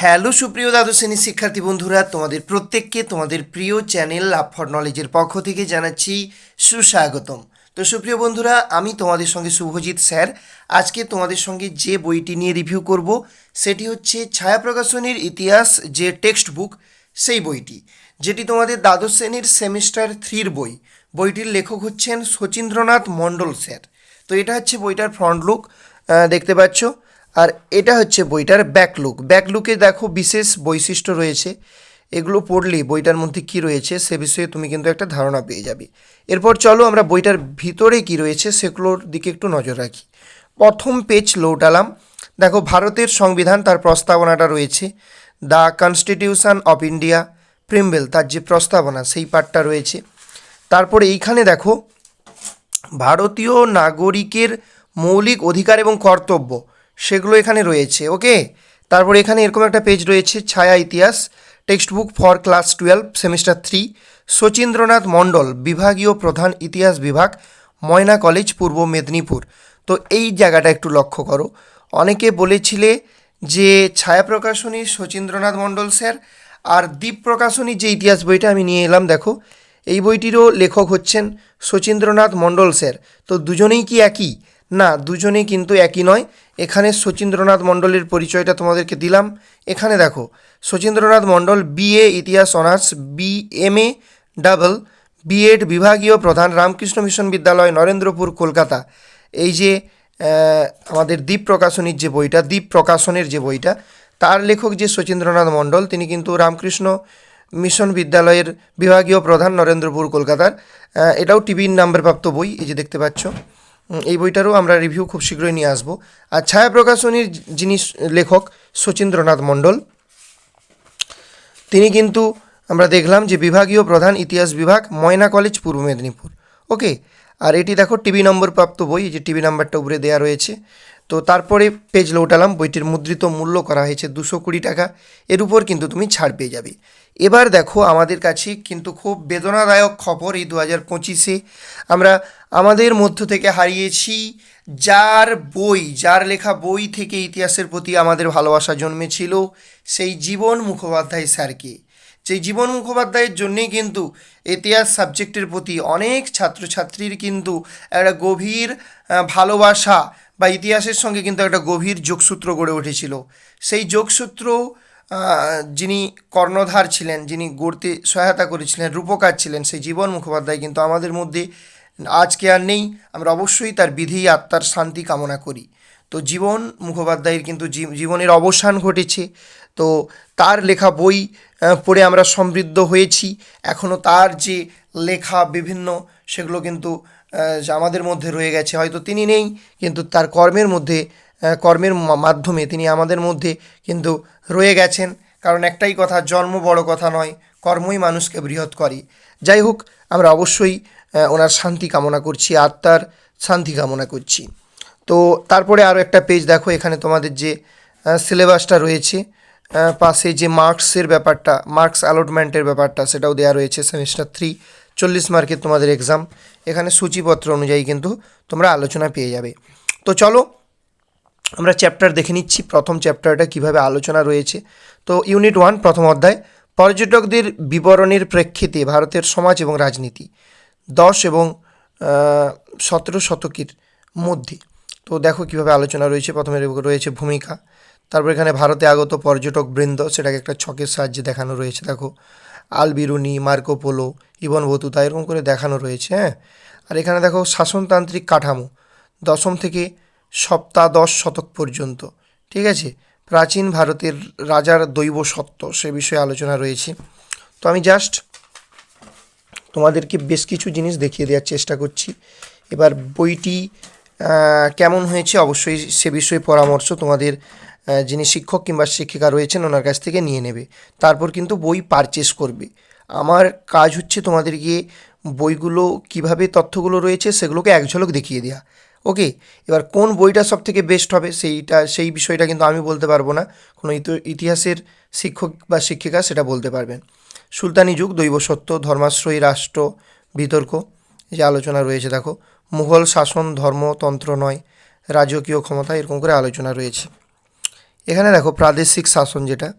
Hello সুপ্রিয় দ্বাদশ শ্রেণির শিক্ষার্থী বন্ধুরা, তোমাদের প্রত্যেককে তোমাদের প্রিয় চ্যানেল লাভ ফর নলেজের পক্ষ থেকে জানাচ্ছি সুস্বাগতম। তো সুপ্রিয় বন্ধুরা, আমি তোমাদের সঙ্গে শুভজিৎ স্যার। আজকে তোমাদের সঙ্গে যে বইটি নিয়ে রিভিউ করব, সেটি হচ্ছে ছায়া প্রকাশনীর ইতিহাস যে টেক্সট বুক সেই বইটি, যেটি তোমাদের দ্বাদশ শ্রেণির সেমিস্টার থ্রির বই। বইটির লেখক হচ্ছেন শচীন্দ্রনাথ মণ্ডল স্যার। তো এটা হচ্ছে বইটার ফ্রন্ট লুক দেখতে পাচ্ছ। আর এটা হচ্ছে বইটার ব্যাকলুক। ব্যাকলুকে দেখো বিশেষ বৈশিষ্ট্য রয়েছে। এগুলো পড়লেই বইটার মধ্যে কি রয়েছে সে বিষয়ে তুমি কিন্তু একটা ধারণা পেয়ে যাবে। এরপর চলো আমরা বইটার ভিতরে কি রয়েছে সেগুলোর দিকে একটু নজর রাখি। প্রথম পেজ লৌটালাম দেখো ভারতের সংবিধান তার প্রস্তাবনাটা রয়েছে। The constitution of India, preamble, তার যে প্রস্তাবনা, সেই পার্টটা রয়েছে। তারপরে এইখানে দেখো, ভারতীয় নাগরিকের মৌলিক অধিকার এবং কর্তব্য। সেগুলো এখানে রয়েছে ওকে তারপর এখানে এরকম একটা পেজ রয়েছে, ছায়া ইতিহাস text book for class twelve semester three Sachindranath Mondal, বিভাগীয় প্রধান ইতিহাস বিভাগ, ময়না কলেজ পূর্ব মেদিনীপুর। তো এই জায়গাটা একটু লক্ষ্য করো। অনেকে বলেছিলে যে ছায়া প্রকাশনী শচীন্দ্রনাথ মণ্ডল স্যার আর দ্বীপ প্রকাশনী যে ইতিহাস বইটা আমি নিয়ে এলাম, দেখো, এই বইটিরও লেখক হচ্ছেন শচীন্দ্রনাথ মণ্ডল স্যার। তো দুজনেই কি একই? না, দুজনেই কিন্তু একই নয়। এখানে শচীন্দ্রনাথ মণ্ডলের পরিচয়টা তোমাদেরকে দিলাম। এখানে দেখো, শচীন্দ্রনাথ মণ্ডল বিএ ইতিহাস honours B M A double BEd বিভাগীয় প্রধান, রামকৃষ্ণ মিশন বিদ্যালয়, নরেন্দ্রপুর, কলকাতা। এই যে আমাদের দ্বীপ প্রকাশনীর যে বইটা দ্বীপ প্রকাশনের যে বইটা, তার লেখক যে শচীন্দ্রনাথ মণ্ডল, তিনি কিন্তু রামকৃষ্ণ মিশন বিদ্যালয়ের বিভাগীয় প্রধান, নরেন্দ্রপুর, কলকাতার। এটাও টিভির নাম্বারপ্রাপ্ত বই, এই যে দেখতে পাচ্ছ। এই বইটারও আমরা রিভিউ খুব শীঘ্রই নিয়ে আসব। আর ছায়া প্রকাশনীর যিনি লেখক শচীন্দ্রনাথ মণ্ডল, তিনি কিন্তু আমরা দেখলাম যে বিভাগীয় প্রধান ইতিহাস বিভাগ, ময়না কলেজ, পূর্ব মেদিনীপুর। ওকে আর এটি দেখো টিভি নম্বর প্রাপ্ত বই যে টিভি নাম্বারটা উপরে দেওয়া রয়েছে। তো তারপরে পেজ লৌটালাম বইটির মুদ্রিত মূল্য করা হয়েছে দুশো কুড়ি টাকা। এর উপর কিন্তু তুমি ছাড় পেয়ে যাবে। এবার দেখো আমাদের কাছে কিন্তু খুব বেদনাদায়ক খবর এই দু হাজার পঁচিশে। আমরা আমাদের মধ্য থেকে হারিয়েছি যার বই, যার লেখা বই থেকে ইতিহাসের প্রতি আমাদের ভালোবাসা জন্মেছিল, সেই জীবন মুখোপাধ্যায় স্যারকে। সেই জীবন মুখোপাধ্যায়ের জন্যেই কিন্তু ইতিহাস সাবজেক্টের প্রতি অনেক ছাত্রছাত্রীর কিন্তু একটা গভীর ভালোবাসা বা ইতিহাসের সঙ্গে কিন্তু একটা গভীর যোগসূত্র গড়ে উঠেছিল। সেই যোগসূত্র যিনি কর্ণধার ছিলেন, যিনি গড়তে সহায়তা করেছিলেন, রূপকার ছিলেন সেই জীবন মুখোপাধ্যায় কিন্তু আমাদের মধ্যে আজকে আর নেই। আমরা অবশ্যই তার বিধি, আত্মার শান্তি কামনা করি। তো জীবন মুখোপাধ্যায়ের কিন্তু জীবনের অবসান ঘটেছে। তো তার লেখা বই পড়ে আমরা সমৃদ্ধ হয়েছি। এখনও তার যে লেখা বিভিন্ন, সেগুলো কিন্তু আমাদের মধ্যে রয়ে গেছে। হয়তো তিনি নেই, কিন্তু তার কর্মের মধ্যে কর্মের মাধ্যমে তিনি আমাদের মধ্যে কিন্তু রয়ে গেছেন। কারণ একটাই কথা, জন্ম বড় কথা নয়, কর্মই মানুষকে বৃহৎ করে। যাই হোক, আমরা অবশ্যই ওনার শান্তি কামনা করছি, আত্মার শান্তি কামনা করছি। তো তারপরে আরও একটা পেজ দেখো, এখানে তোমাদের যে সিলেবাসটা রয়েছে পাশে যে মার্কসের ব্যাপারটা মার্কস অ্যালটমেন্টের ব্যাপারটা, সেটাও দেওয়া রয়েছে সেমিস্টার থ্রি চল্লিশ মার্কের তোমাদের এক্সাম এখানে সূচিপত্র অনুযায়ী কিন্তু তোমরা আলোচনা পেয়ে যাবে। তো চলো আমরা চ্যাপ্টার দেখে নিচ্ছি, প্রথম চ্যাপ্টারটা কীভাবে আলোচনা রয়েছে। তো ইউনিট ওয়ান প্রথম অধ্যায়, পর্যটকদের বিবরণের প্রেক্ষিতে ভারতের সমাজ এবং রাজনীতি, দশ এবং সতেরো শতকের মধ্যে। তো দেখো কীভাবে আলোচনা রয়েছে, প্রথমে রয়েছে ভূমিকা, তারপর এখানে ভারতে আগত পর্যটক বৃন্দ, সেটাকে একটা ছকের সাহায্যে দেখানো রয়েছে, দেখো। Alberuni, Marco Polo, Ibn Battuta, এরকম করে দেখানো রয়েছে হ্যাঁ। আর এখানে দেখো শাসনতান্ত্রিক কাঠামো, দশম থেকে সপ্তাদশ শতক পর্যন্ত। ঠিক আছে? প্রাচীন ভারতের রাজার দৈব সত্য সে বিষয়ে আলোচনা রয়েছে। তো আমি জাস্ট তোমাদেরকে বেশ কিছু জিনিস দেখিয়ে দেওয়ার চেষ্টা করছি। এবার বইটি কেমন হয়েছে অবশ্যই সে বিষয়ে পরামর্শ তোমাদের যিনি শিক্ষক কিংবা শিক্ষিকা রয়েছেন, ওনার কাছ থেকে নিয়ে নেবে। তারপর কিন্তু বই পারচেস করবে। আমার কাজ হচ্ছে তোমাদেরকে বইগুলো, কীভাবে তথ্যগুলো রয়েছে সেগুলোকে এক ঝলক দেখিয়ে দেওয়া ওকে, এবার কোন বইটা সব থেকে বেস্ট হবে সেইটা, সেই বিষয়টা কিন্তু আমি বলতে পারব না। কোনো ইতি- ইতিহাসের শিক্ষক বা শিক্ষিকা সেটা বলতে পারবেন। সুলতানি যুগ, দৈব সত্য, ধর্মাশ্রয়ী রাষ্ট্র, বিতর্ক যে আলোচনা রয়েছে, দেখো। মুঘল শাসন ধর্মতন্ত্র নয়, রাজকীয় ক্ষমতা, এরকম করে আলোচনা রয়েছে। এখানে দেখো, প্রাদেশিক শাসন যেটা,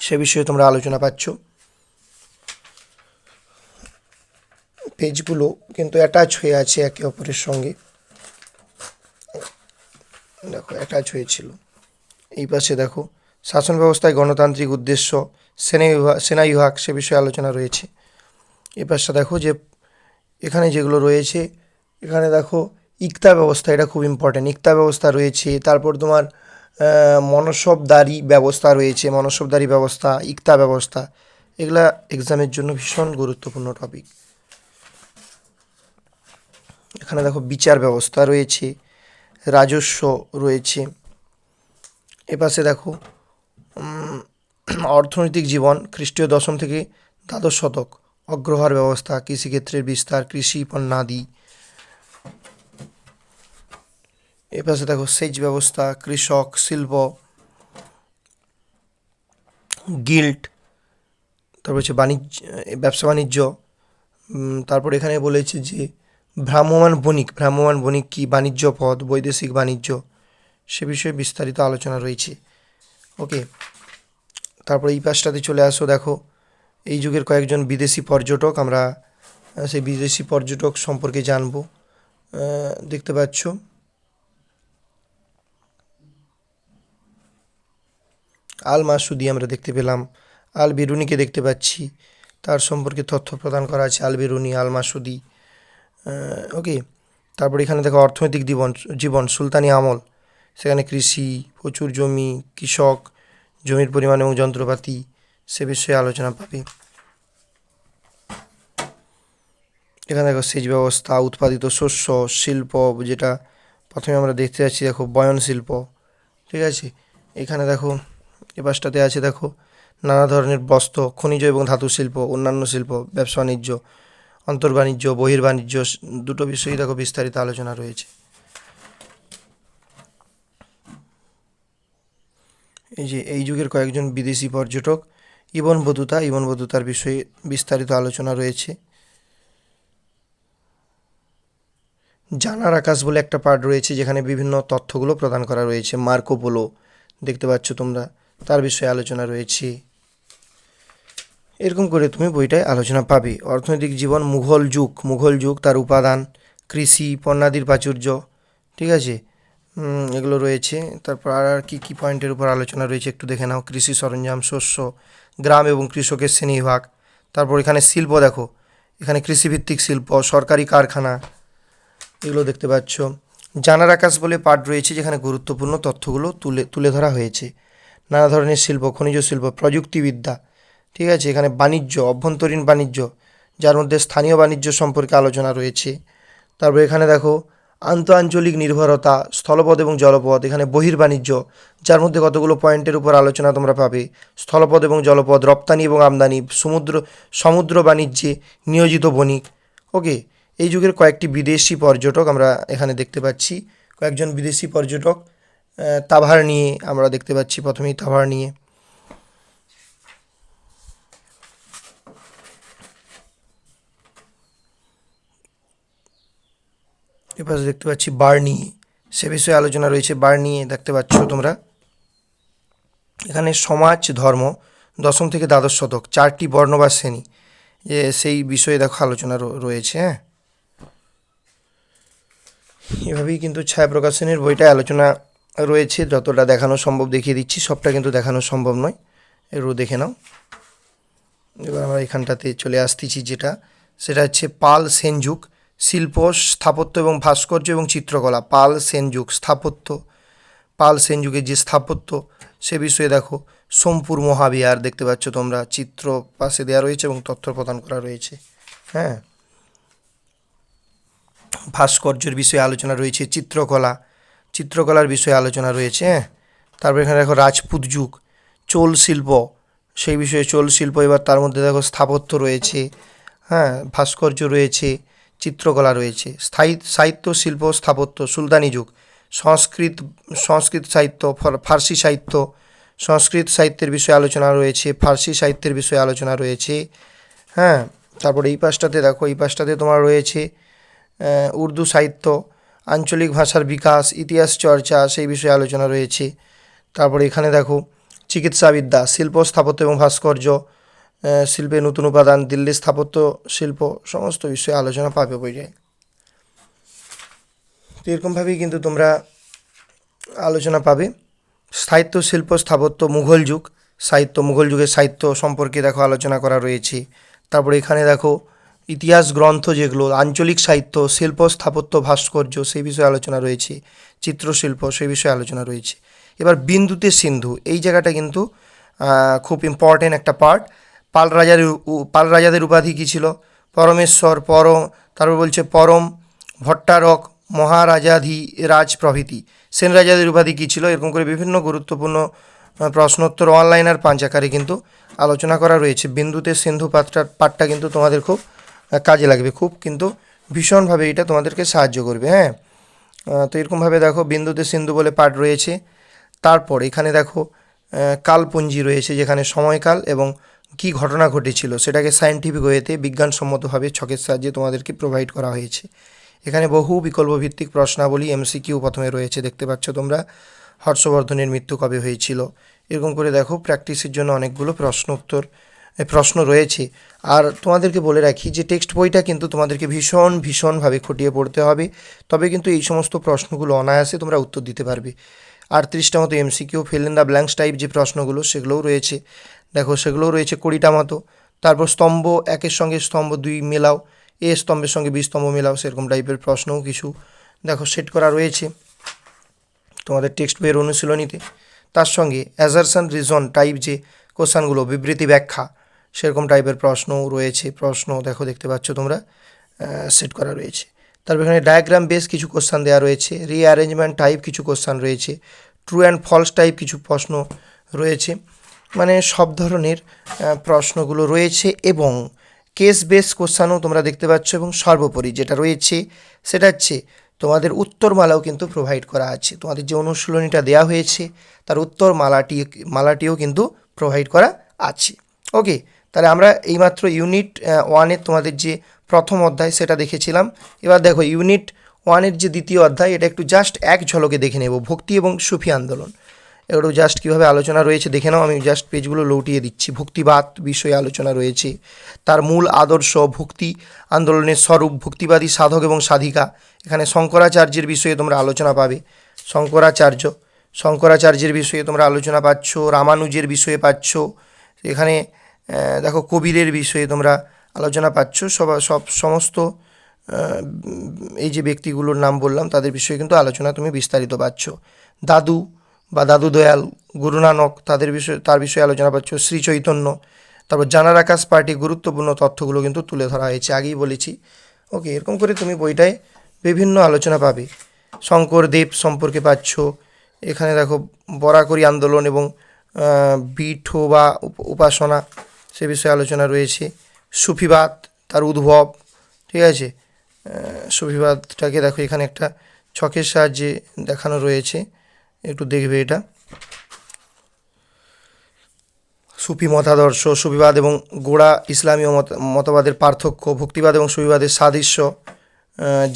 সে বিষয়ে তোমরা আলোচনা পাচ্ছ। পেজগুলো কিন্তু অ্যাটাচ হয়ে আছে একে অপরের সঙ্গে। দেখো অ্যাটাচ হয়েছিল। এই পাশে দেখো, শাসন ব্যবস্থায় গণতান্ত্রিক উদ্দেশ্য, সেনা বিভাগ সেনা বিভাগ সে বিষয়ে আলোচনা রয়েছে। এই পাশটা দেখো যে, এখানে যেগুলো রয়েছে, এখানে দেখো ইকতা ব্যবস্থা, এটা খুব ইম্পর্ট্যান্ট ইকতা ব্যবস্থা রয়েছে, তারপর তোমার মনসবদারি ব্যবস্থা রয়েছে মনসবদারি ব্যবস্থা, ইকতা ব্যবস্থা, এগুলা এক্সামের জন্য ভীষণ গুরুত্বপূর্ণ টপিক এখানে দেখো বিচার ব্যবস্থা রয়েছে, রাজস্ব রয়েছে। এপাশে দেখো অর্থনৈতিক জীবন, খ্রিস্টীয় দশম থেকে দ্বাদশ শতক, অগ্রহার ব্যবস্থা, কৃষিক্ষেত্রের বিস্তার, কৃষি পণ্যাদি এপাশে দেখো, সেচ ব্যবস্থা, কৃষক, শিল্প গিল্ট তারপর হচ্ছে বাণিজ্য, ব্যবসা বাণিজ্য। তারপর এখানে বলেছে যে ভ্রাম্যমান বণিক ভ্রাম্যমান বণিক কি বাণিজ্য পদ বৈদেশিক বাণিজ্য, সে বিষয়ে বিস্তারিত আলোচনা রয়েছে। ওকে, তারপরে এই পাশটাতে চলে আসো, দেখো। এই যুগের কয়েকজন বিদেশি পর্যটক, আমরা সেই বিদেশি পর্যটক সম্পর্কে জানব। দেখতে পাচ্ছ। আল মাসুদি আমরা দেখতে পেলাম, আল বেরুনিকে দেখতে পাচ্ছি। তার সম্পর্কে তথ্য প্রদান করা আছে আল বেরুনি, আল মাসুদি। ওকে তারপর এখানে দেখো অর্থনৈতিক জীবন জীবন, সুলতানি আমল। সেখানে কৃষি, প্রচুর জমি, কৃষক, জমির পরিমাণ এবং যন্ত্রপাতি, সে বিষয়ে আলোচনা পাবে। এখানে দেখো সেচ ব্যবস্থা, উৎপাদিত শস্য, শিল্প, যেটা প্রথমে আমরা দেখতে যাচ্ছি, দেখো বয়ন শিল্প, ঠিক আছে? এখানে দেখো, এ পাশটাতে আছে, দেখো নানা ধরনের বস্ত্র, খনিজ এবং ধাতু শিল্প, অন্যান্য শিল্প, ব্যবসা, বাণিজ্য। অন্তর্বাণিজ্য, বহির্বাণিজ্য দুটো বিষয়েই দেখো বিস্তারিত আলোচনা রয়েছে। এই যে, এই যুগের কয়েকজন বিদেশি পর্যটক, ইবন বতুতা, ইবন বতুতার বিষয়ে বিস্তারিত আলোচনা রয়েছে। জানার আকাশ বলে একটা পার্ট রয়েছে, যেখানে বিভিন্ন তথ্যগুলো প্রদান করা রয়েছে। মার্কো পোলো, দেখতে পাচ্ছ তোমরা, তার বিষয়ে আলোচনা রয়েছে। এরকম করে তুমি বইটায় আলোচনা পাবে। অর্থনৈতিক জীবন মুঘল যুগ মুঘল যুগ তার উপাদান, কৃষি, পণ্যাদির প্রাচুর্য, ঠিক আছে? এগুলো রয়েছে। তারপর আর আর কী কী পয়েন্টের উপর আলোচনা রয়েছে একটু দেখে নাও। কৃষি সরঞ্জাম, শস্য, গ্রাম এবং কৃষকের শ্রেণীবিভাগ। তারপর এখানে শিল্প দেখো। এখানে কৃষিভিত্তিক শিল্প, সরকারি কারখানা, এগুলো দেখতে পাচ্ছ। জানার আকাশ বলে পাঠ রয়েছে যেখানে গুরুত্বপূর্ণ তথ্যগুলো তুলে তুলে ধরা হয়েছে। নানা ধরনের শিল্প, খনিজ শিল্প, প্রযুক্তিবিদ্যা ঠিক আছে? এখানে বাণিজ্য, অভ্যন্তরীণ বাণিজ্য, যার মধ্যে স্থানীয় বাণিজ্য সম্পর্কে আলোচনা রয়েছে। তারপর এখানে দেখো, আন্তঃআঞ্চলিক নির্ভরতা, স্থলপথ এবং জলপথ, এখানে বহির্বাণিজ্য যার মধ্যে কতগুলো পয়েন্টের উপর আলোচনা তোমরা পাবে? স্থলপথ এবং জলপথ, রপ্তানি এবং আমদানি, সমুদ্র সমুদ্র বাণিজ্যে নিয়োজিত বণিক। ওকে এই যুগের কয়েকটি বিদেশি পর্যটক আমরা এখানে দেখতে পাচ্ছি। কয়েকজন বিদেশি পর্যটক তাভার নিয়ে আমরা দেখতে পাচ্ছি প্রথমেই তাভার নিয়ে। এপাশে দেখতে পাচ্ছি বার্নি। সে বিষয়ে আলোচনা রয়েছে। বার্নি, দেখতে পাচ্ছ তোমরা? এখানে সমাজ, ধর্ম, দশম থেকে দ্বাদশ শতক, চারটি বর্ণ বা শ্রেণি। যে সেই বিষয়ে দেখো আলোচনা রয়েছে হ্যাঁ? এভাবেই কিন্তু ছায়া প্রকাশনের বইটায় আলোচনা রয়েছে। যতটা দেখানো সম্ভব দেখিয়ে দিচ্ছি। সবটা কিন্তু দেখানো সম্ভব নয়। একটু দেখে নাও। এবার আমরা এখানটাতে চলে আসতেছি যেটা। সেটা হচ্ছে পাল সেনযুগ শিল্প, স্থাপত্য এবং ভাস্কর্য এবং চিত্রকলা, পাল, সেনযুগ, স্থাপত্য। পাল, সেনযুগের যে স্থাপত্য, সে বিষয়ে দেখো, সোমপুর মহাবিহার দেখতে পাচ্ছ তোমরা, চিত্র পাশে দেওয়া রয়েছে এবং তথ্য প্রদান করা রয়েছে হ্যাঁ। ভাস্কর্যের বিষয়ে আলোচনা রয়েছে, চিত্রকলা, চিত্রকলার বিষয়ে আলোচনা রয়েছে হ্যাঁ। তারপর এখানে দেখো, রাজপুত যুগ, চোল শিল্প, সেই বিষয়ে চোল শিল্প, এবার তার মধ্যে দেখো, স্থাপত্য রয়েছে হ্যাঁ ভাস্কর্য রয়েছে চিত্রকলা রয়েছে। স্থায়ী সাহিত্য শিল্প স্থাপত্য সুলতানি যুগ। সংস্কৃত সংস্কৃত সাহিত্য, ফর- ফার্সি সাহিত্য, সংস্কৃত সাহিত্যের বিষয়ে আলোচনা রয়েছে, ফার্সি সাহিত্যের বিষয়ে আলোচনা রয়েছে। হ্যাঁ তারপরে এই পাশটাতে দেখো, এই পাশটাতে তোমার রয়েছে উর্দু সাহিত্য, আঞ্চলিক ভাষার বিকাশ, ইতিহাস চর্চা, সেই বিষয়ে আলোচনা রয়েছে। তারপরে এখানে দেখো, চিকিৎসাবিদ্যা, শিল্প স্থাপত্য এবং ভাস্কর্য শিল্পে নতুন উপাদান দিল্লি স্থাপত্য শিল্প, সমস্ত বিষয়ে আলোচনা পাবে বইটায়। তো এরকমভাবেই কিন্তু তোমরা আলোচনা পাবে। সাহিত্য শিল্প, স্থাপত্য, মুঘল যুগ। সাহিত্য, মুঘল যুগের সাহিত্য সম্পর্কে দেখো আলোচনা করা রয়েছে। তারপরে এখানে দেখো ইতিহাস গ্রন্থ যেগুলো, আঞ্চলিক সাহিত্য, শিল্প, স্থাপত্য, ভাস্কর্য, সেই বিষয়ে আলোচনা রয়েছে। চিত্রশিল্প, সেই বিষয়ে আলোচনা রয়েছে। এবার বিন্দুতে সিন্ধু, এই জায়গাটা কিন্তু খুব ইম্পর্টেন্ট একটা পার্ট পাল রাজার পাল রাজাদের উপাধি কী ছিল? পরমেশ্বর, পরম, তারপর বলছে পরম, ভট্টারক, মহারাজাধি রাজ প্রভৃতি সেন রাজাদের উপাধি কী ছিল? এরকম করে বিভিন্ন গুরুত্বপূর্ণ প্রশ্নোত্তর অনলাইন আর পাঞ্চাকারে কিন্তু আলোচনা করা রয়েছে। বিন্দুতে সিন্ধু পাঠটা পাঠটা কিন্তু তোমাদের খুব কাজে লাগবে। খুব কিন্তু ভীষণভাবে এটা তোমাদেরকে সাহায্য করবে হ্যাঁ? তো এরকমভাবে দেখো, বিন্দুতে সিন্ধু বলে পাঠ রয়েছে। তারপর এখানে দেখো কালপুঞ্জি রয়েছে, যেখানে সময়কাল এবং কী ঘটনা ঘটেছিল সেটাকে সায়েন্টিফিক ওয়েতে বিজ্ঞানসম্মতভাবে ছকের সাহায্যে তোমাদেরকে প্রোভাইড করা হয়েছে। এখানে বহু বিকল্প ভিত্তিক প্রশ্নাবলী এমসিকিউ প্রথমে রয়েছে, দেখতে পাচ্ছ তোমরা। হর্ষবর্ধনের মৃত্যু কবে হয়েছিল? এরকম করে দেখো প্র্যাকটিসের জন্য অনেকগুলো প্রশ্ন উত্তর প্রশ্ন রয়েছে। আর তোমাদেরকে বলে রাখি যে টেক্সট বইটা কিন্তু তোমাদেরকে ভীষণ, ভীষণভাবে খটিয়ে পড়তে হবে। তবে কিন্তু এই সমস্ত প্রশ্নগুলো অনায়াসে তোমরা উত্তর দিতে পারবে। আটত্রিশটা মতো MCQ fill in the blanks type যে প্রশ্নগুলো, সেগুলোও রয়েছে। দেখো সেগুলোও রয়েছে কুড়িটা মতো। তারপর স্তম্ভ, একের সঙ্গে স্তম্ভ দুই মেলাও, এ স্তম্ভের সঙ্গে বি স্তম্ভ মেলাও, সেরকম টাইপের প্রশ্নও কিছু দেখো সেট করা রয়েছে। তোমাদের টেক্সট বইয়ের অনুশীলনীতে। তার সঙ্গে অ্যাজারশন রিজন টাইপ যে কোশ্চানগুলো, বিবৃতি ব্যাখ্যা, সেরকম টাইপের প্রশ্নও রয়েছে। প্রশ্ন দেখো দেখতে পাচ্ছ তোমরা সেট করা রয়েছে। তারপর এখানে ডায়াগ্রাম বেস কিছু কোশ্চান দেওয়া রয়েছে। রিঅ্যারেঞ্জমেন্ট টাইপ কিছু কোশ্চান রয়েছে। ট্রু অ্যান্ড ফলস টাইপ কিছু প্রশ্ন রয়েছে। মানে সব ধরনের প্রশ্নগুলো রয়েছে এবং কেস বেস কোশ্চানও তোমরা দেখতে পাচ্ছ এবং সর্বোপরি যেটা রয়েছে সেটা হচ্ছে তোমাদের উত্তরমালাও কিন্তু প্রোভাইড করা আছে। তোমাদের যে অনুশীলনীটা দেওয়া হয়েছে, তার উত্তর মালাটি মালাটিও কিন্তু প্রোভাইড করা আছে। ওকে তাহলে আমরা এইমাত্র ইউনিট ওয়ানের তোমাদের যে প্রথম অধ্যায় সেটা দেখেছিলাম। এবার দেখো ইউনিট ওয়ানের যে দ্বিতীয় অধ্যায়, এটা একটু জাস্ট এক ঝলকে দেখে নেব, ভক্তি এবং সুফি আন্দোলন। এগুলো জাস্ট কীভাবে আলোচনা রয়েছে দেখে নাও, আমি জাস্ট পেজগুলো লৌটিয়ে দিচ্ছি। ভক্তিবাদ বিষয়ে আলোচনা রয়েছে। তার মূল আদর্শ ভক্তি আন্দোলনের স্বরূপ, ভক্তিবাদী সাধক এবং সাধিকা। এখানে শঙ্করাচার্যের বিষয়ে তোমরা আলোচনা পাবে। শঙ্করাচার্য, শঙ্করাচার্যের বিষয়ে তোমরা আলোচনা পাচ্ছ, রামানুজের বিষয়ে পাচ্ছ, এখানে দেখো কবিরের বিষয়ে তোমরা আলোচনা পাচ্ছ। সব সব সমস্ত এই যে ব্যক্তিগুলোর নাম বললাম, তাদের বিষয়ে কিন্তু আলোচনা তুমি বিস্তারিত পাচ্ছ। দাদু বা দাদু দয়াল, গুরু নানক তাদের বিষয়ে, তার বিষয়ে আলোচনা পাচ্ছ শ্রী চৈতন্য, তারপর জানার আকাশ পার্টি গুরুত্বপূর্ণ তথ্যগুলো কিন্তু তুলে ধরা হয়েছে, আগেই বলেছি। ওকে, এরকম করে তুমি বইটায় বিভিন্ন আলোচনা পাবে। শঙ্করদেব সম্পর্কে পাচ্ছ, এখানে দেখো বরাকরি আন্দোলন এবং বিঠো বা উপ- উপাসনা সে বিষয়ে আলোচনা রয়েছে। সুফিবাদ, তার উদ্ভব, ঠিক আছে? সুফিবাদটাকে দেখো, এখানে একটা ছকের সাহায্যে দেখানো রয়েছে। একটু দেখবে এটা। সুফি মতাদর্শ, সুফিবাদ এবং গোড়া ইসলামীয় মত, মতবাদের পার্থক্য, ভক্তিবাদ এবং সুফিবাদের সাদৃশ্য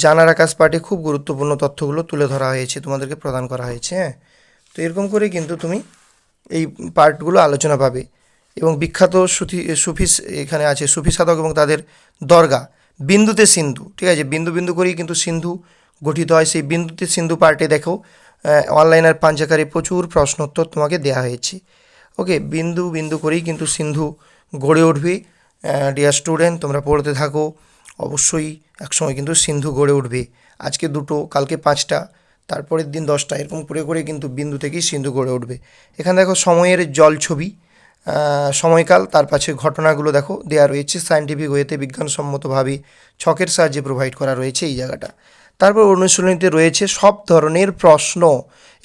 জানার আকাশ পাঠে খুব গুরুত্বপূর্ণ তথ্যগুলো তুলে ধরা হয়েছে, তোমাদেরকে প্রদান করা হয়েছে হ্যাঁ? তো এরকম করে কিন্তু তুমি এই পার্টগুলো আলোচনা পাবে। এবং বিখ্যাত সুফি সুফি এখানে আছে সুফি সাধক এবং তাদের দরগা, বিন্দুতে সিন্ধু, ঠিক আছে? বিন্দু বিন্দু করেই কিন্তু সিন্ধু গঠিত হয়। সেই বিন্দুতে সিন্ধু পার্টে দেখো অনলাইন আর পাঞ্চাকারে প্রচুর প্রশ্নোত্তর তোমাকে দেওয়া হয়েছে। ওকে বিন্দু বিন্দু করেই কিন্তু সিন্ধু গড়ে উঠবে। ডিয়ার স্টুডেন্ট তোমরা পড়তে থাকো। অবশ্যই একসময় কিন্তু সিন্ধু গড়ে উঠবে। আজকে দুটো, কালকে পাঁচটা, তারপরের দিন দশটা, এরকম করে করে কিন্তু বিন্দু থেকেই সিন্ধু গড়ে উঠবে। এখানে দেখো সময়ের জল ছবি। সময়কাল, তার পাশে ঘটনাগুলো দেখো দেওয়া রয়েছে সায়েন্টিফিক ওয়েতে বিজ্ঞানসম্মতভাবে ছকের সাহায্যে প্রোভাইড করা রয়েছে এই জায়গাটা। তারপর অনুশীলনীতে রয়েছে সব ধরনের প্রশ্ন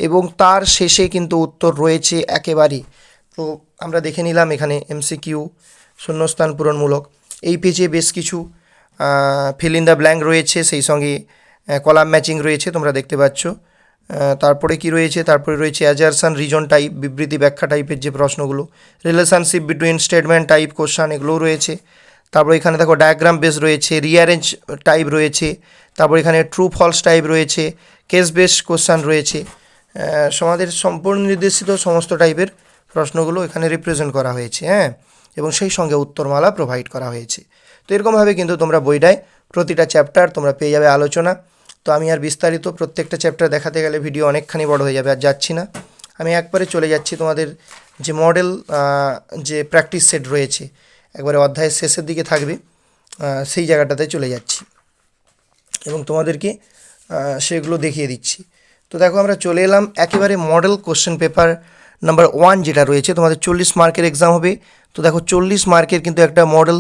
এবং তার শেষে কিন্তু উত্তর রয়েছে একেবারেই। তো আমরা দেখে নিলাম এখানে এমসিকিউ শূন্যস্থান পূরণমূলক। এই পেজে বেশ কিছু ফিল ইন দ্য ব্ল্যাঙ্ক রয়েছে, সেই সঙ্গে কলাম ম্যাচিং রয়েছে, তোমরা দেখতে পাচ্ছ। তারপরে কি রয়েছে? তারপরে রয়েছে অ্যাজারসান রিজন টাইপ বিবৃতি, ব্যাখ্যা টাইপের যে প্রশ্নগুলো relationship between statement type question এগুলোও রয়েছে। তারপর এখানে দেখো ডায়াগ্রাম বেস রয়েছে রিঅ্যারেঞ্জ টাইপ রয়েছে তারপর এখানে ট্রু ফলস টাইপ রয়েছে কেস বেস কোশ্চান রয়েছে। আহ, সমাজের সম্পূর্ণ নির্দেশিত সমস্ত টাইপের প্রশ্নগুলো এখানে রিপ্রেজেন্ট করা হয়েছে হ্যাঁ? এবং সেই সঙ্গে উত্তরমালা প্রোভাইড করা হয়েছে। তো এরকমভাবে কিন্তু তোমরা বইটায় প্রতিটা চ্যাপ্টার তোমরা পেয়ে যাবে আলোচনা। তো আমি আর বিস্তারিত প্রত্যেকটা চ্যাপ্টার দেখাতে গেলে ভিডিও অনেকখানি বড় হয়ে যাবে আর যাচ্ছি না। আমি একবারে চলে যাচ্ছি তোমাদের যে মডেল যে প্র্যাকটিস সেট রয়েছে। একবারে অধ্যায়ের শেষের দিকে থাকবে সেই জায়গাটাতে চলে যাচ্ছি। এবং তোমাদেরকে সেগুলো দেখিয়ে দিচ্ছি। তো দেখো, আমরা চলে এলাম একেবারে model question paper number one যেটা রয়েছে। তোমাদের চল্লিশ মার্কের এক্সাম হবে। তো দেখো, চল্লিশ মার্কের কিন্তু একটা মডেল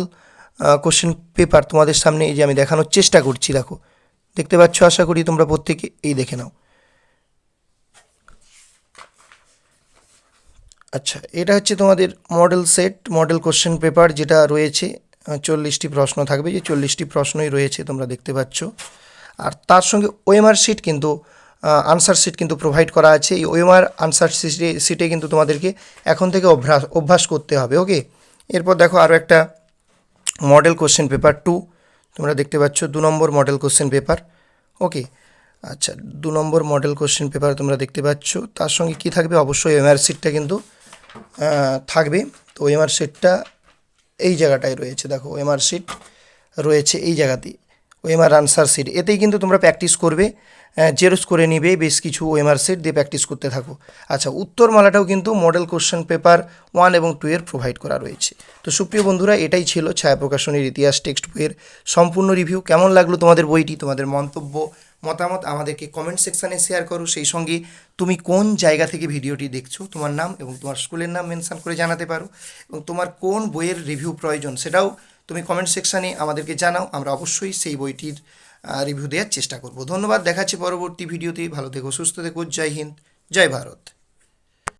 কোশ্চেন পেপার তোমাদের সামনে এই যে আমি দেখানোর চেষ্টা করছি, দেখো। দেখতে পাচ্ছ? আশা করি তোমরা প্রত্যেকে এই দেখে নাও। আচ্ছা এটা হচ্ছে তোমাদের model set model question paper যেটা রয়েছে চল্লিশটি প্রশ্ন থাকবে, যে চল্লিশটি প্রশ্নই রয়েছে তোমরা দেখতে পাচ্ছ। আর তার সঙ্গে ওএমআর শিট কিন্তু আনসার শিট কিন্তু প্রোভাইড করা আছে। এই ওএমআর আনসার শিটে শিটে কিন্তু তোমাদেরকে এখন থেকে অভ্যাস অভ্যাস করতে হবে ওকে এরপর দেখো আরও একটা মডেল কোশ্চেন পেপার টু তোমরা দেখতে পাচ্ছ দু নম্বর মডেল কোশ্চেন পেপার ওকে আচ্ছা দু নম্বর মডেল কোশ্চেন পেপার তোমরা দেখতে পাচ্ছ। তার সঙ্গে কি থাকবে? অবশ্যই এমআর সিটটা কিন্তু থাকবে। তো এমআর সিটটা এই জায়গাটায় রয়েছে। দেখো এমআর সিট রয়েছে এই জায়গাতেই ওএমআর আনসার সিট এতেই কিন্তু তোমরা প্র্যাকটিস করবে। জেরক্স করে নিবে, বেশ কিছু ওএমআর সেট দিয়ে প্র্যাকটিস করতে থাকো। আচ্ছা উত্তরমালাটাও কিন্তু মডেল কোশ্চেন পেপার ওয়ান এবং টু এর প্রোভাইড করা রয়েছে। তো সুপ্রিয় বন্ধুরা, এটাই ছিল ছায়া প্রকাশনীর ইতিহাস টেক্সট বইয়ের সম্পূর্ণ রিভিউ কেমন লাগল তোমাদের বইটি, তোমাদের মন্তব্য? মতামত আমাদেরকে কমেন্ট সেকশানে শেয়ার করো। সেই সঙ্গে তুমি কোন জায়গা থেকে ভিডিওটি দেখছ, তোমার নাম এবং তোমার স্কুলের নাম মেনশান করে জানাতে পারো এবং তোমার কোন বইয়ের রিভিউ প্রয়োজন সেটাও তুমি কমেন্ট সেকশানে আমাদেরকে জানাও। আমরা অবশ্যই সেই বইটির রিভিউ দেওয়ার চেষ্টা করব। ধন্যবাদ। দেখাচ্ছি পরবর্তী ভিডিওতে। ভালো থেকো, সুস্থ থেকো। জয় হিন্দ। জয় ভারত।